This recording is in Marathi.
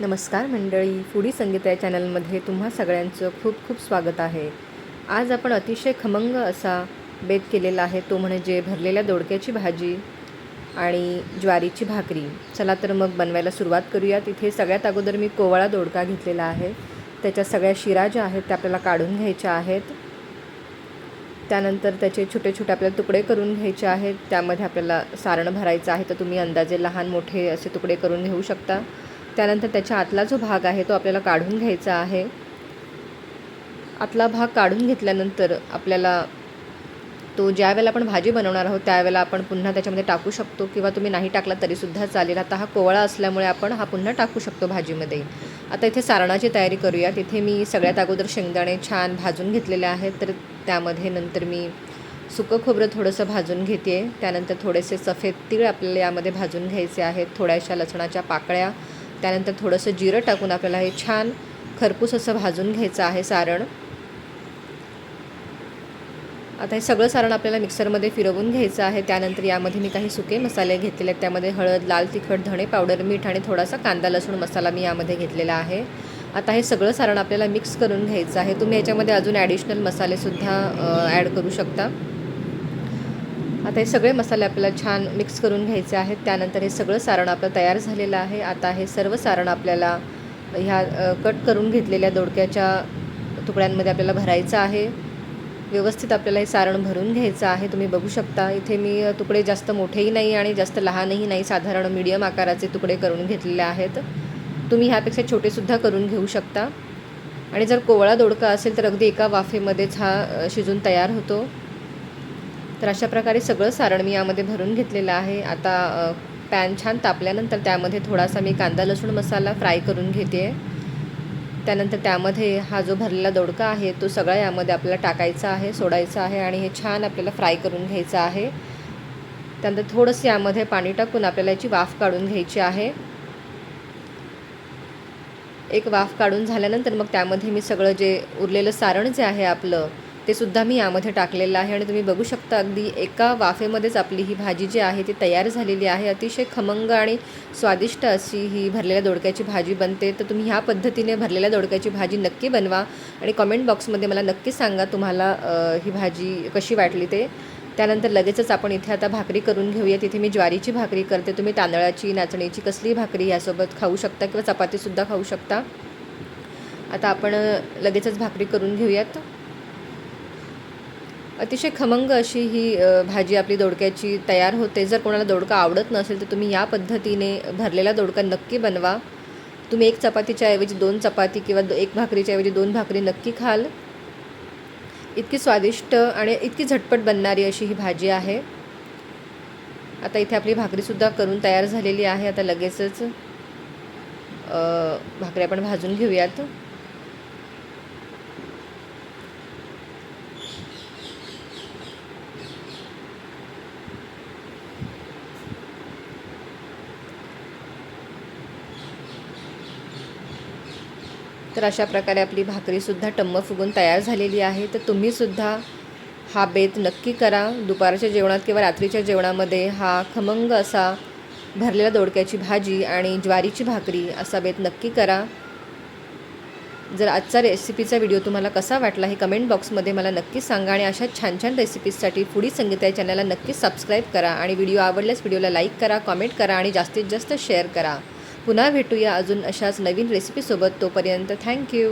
नमस्कार मंडळी फुडी संगीता या चॅनलमध्ये तुम्हा सगळ्यांचं खूप खूप स्वागत आहे. आज आपण अतिशय खमंग असा बेत केलेला आहे तो म्हणजे भरलेल्या दोडक्याची भाजी आणि ज्वारीची भाकरी. चला तर मग बनवायला सुरुवात करूया तिथे सगळ्यात अगोदर मी कोवळा दोडका घेतलेला आहे. त्याच्या सगळ्या शिरा ज्या आहेत त्या आपल्याला काढून घ्यायच्या आहेत. त्यानंतर त्याचे छोटे छोटे आपल्याला तुकडे करून घ्यायचे आहेत. त्यामध्ये आपल्याला सारण भरायचं आहे तर तुम्ही अंदाजे लहान मोठे असे तुकडे करून घेऊ शकता. त्यानंतर त्याच्या आतला जो भाग आहे तो आपल्याला काढून घ्यायचा आहे. आतला भाग काढून घेतल्यानंतर आपल्याला तो ज्यावेळेला आपण भाजी बनवणार आहोत त्यावेळेला आपण पुन्हा त्याच्यामध्ये टाकू शकतो किंवा तुम्ही नाही टाकला तरीसुद्धा चालेल. आता हा कोवळा असल्यामुळे आपण हा पुन्हा टाकू शकतो भाजीमध्ये. आता इथे सारणाची तयारी करूया तिथे मी सगळ्यात अगोदर शेंगदाणे छान भाजून घेतलेले आहेत. तर त्यामध्ये नंतर मी सुकं खोबरं थोडंसं भाजून घेते त्यानंतर थोडेसे सफेद तीळ आपल्याला यामध्ये भाजून घ्यायचे आहेत. थोड्याशा लसणाच्या पाकळ्या त्यानंतर थोडंसं जिरं टाकून आपल्याला हे छान खरपूस असं भाजून घ्यायचं आहे सारण. आता हे सगळं सारण आपल्याला मिक्सरमध्ये फिरवून घ्यायचं आहे. त्यानंतर यामध्ये मी काही सुके मसाले घेतलेले आहेत. त्यामध्ये हळद लाल तिखट धणे पावडर मीठ आणि थोडासा कांदा लसूण मसाला मी यामध्ये घेतलेला आहे. आता हे सगळं सारण आपल्याला मिक्स करून घ्यायचं आहे. तुम्ही याच्यामध्ये अजून ॲडिशनल मसालेसुद्धा ॲड करू शकता. आता हे सगळे मसाले आपल्याला छान मिक्स करून घ्यायचे आहेत. त्यानंतर हे सगळं सारण आपलं तयार झालेलं आहे. आता हे सर्व सारण आपल्याला ह्या कट करून घेतलेल्या दोडक्याच्या तुकड्यांमध्ये आपल्याला भरायचं आहे. व्यवस्थित आपल्याला हे सारण भरून घ्यायचं आहे. तुम्ही बघू शकता इथे मी तुकडे जास्त मोठेही नाही आणि जास्त लहानही नाही. साधारण मीडियम आकाराचे तुकडे करून घेतलेले आहेत. तुम्ही ह्यापेक्षा छोटेसुद्धा करून घेऊ शकता. आणि जर कोवळा दोडका असेल तर अगदी एका वाफेमध्येच हा शिजून तयार होतो. तर अशा प्रकारे सगळं सारण मी यामध्ये भरून घेतलेलं आहे. आता पॅन छान तापल्यानंतर त्यामध्ये थोडासा मी कांदा लसूण मसाला फ्राय करून घेते. त्यानंतर त्यामध्ये हा जो भरलेला दोडका आहे तो सगळा यामध्ये आपल्याला टाकायचा आहे सोडायचा आहे आणि हे छान आपल्याला फ्राय करून घ्यायचं आहे. त्यानंतर थोडंसं यामध्ये पाणी टाकून आपल्याला याची वाफ काढून घ्यायची आहे. एक वाफ काढून झाल्यानंतर मग त्यामध्ये मी सगळं जे उरलेलं सारण जे आहे आपलं ते सुद्धा मी यामध्ये टाकलेलं आहे आणि तुम्ही बघू शकता अगदी एका वाफेमध्येच आपली ही भाजी जी आहे ती तयार झालेली आहे. अतिशय खमंग आणि स्वादिष्ट अशी ही भरलेल्या दोडक्याची भाजी बनते. तर तुम्ही ह्या पद्धतीने भरलेल्या दोडक्याची भाजी नक्की बनवा आणि कॉमेंट बॉक्समध्ये मला नक्की सांगा तुम्हाला ही भाजी कशी वाटली ते. त्यानंतर लगेचच आपण इथे आता भाकरी करून घेऊया. तिथे मी ज्वारीची भाकरी करते. तुम्ही तांदळाची नाचणीची कसलीही भाकरी यासोबत खाऊ शकता किंवा चपातीसुद्धा खाऊ शकता. आता आपण लगेचच भाकरी करून घेऊयात. अतिशय खमंग अशी ही भाजी आपली दोडक्याची तयार होते. जर कोणाला दोडका आवडत नसेल तर तुम्ही या पद्धतीने भरलेला दोडका नक्की बनवा. तुम्ही एक चपातीच्या ऐवजी दोन चपाती किंवा एक भाकरीच्या ऐवजी दोन भाकरी नक्की खाल. इतकी स्वादिष्ट आणि इतकी झटपट बनणारी अशी ही भाजी आहे. आता इथे आपली भाकरीसुद्धा करून तयार झालेली आहे. आता लगेचच भाकरी आपण भाजून घेऊयात. तर अशा प्रकारे आपली भाकरीसुद्धा टम्म फुगून तयार झालेली आहे. तर तुम्हीसुद्धा हा बेत नक्की करा. दुपारच्या जेवणात किंवा रात्रीच्या जेवणामध्ये हा खमंग असा भरलेल्या दोडक्याची भाजी आणि ज्वारीची भाकरी असा बेत नक्की करा. जर आजचा रेसिपीचा व्हिडिओ तुम्हाला कसा वाटला हे कमेंट बॉक्समध्ये मला नक्की सांगा आणि अशा छान छान रेसिपीजसाठी फुडी संगीता या चॅनलला नक्की सबस्क्राईब करा आणि व्हिडिओ आवडल्यास व्हिडिओला लाईक करा कॉमेंट करा आणि जास्तीत जास्त शेअर करा. पुन्हा भेटूया अजून अशाच नवीन रेसिपीसोबत तोपर्यंत थँक्यू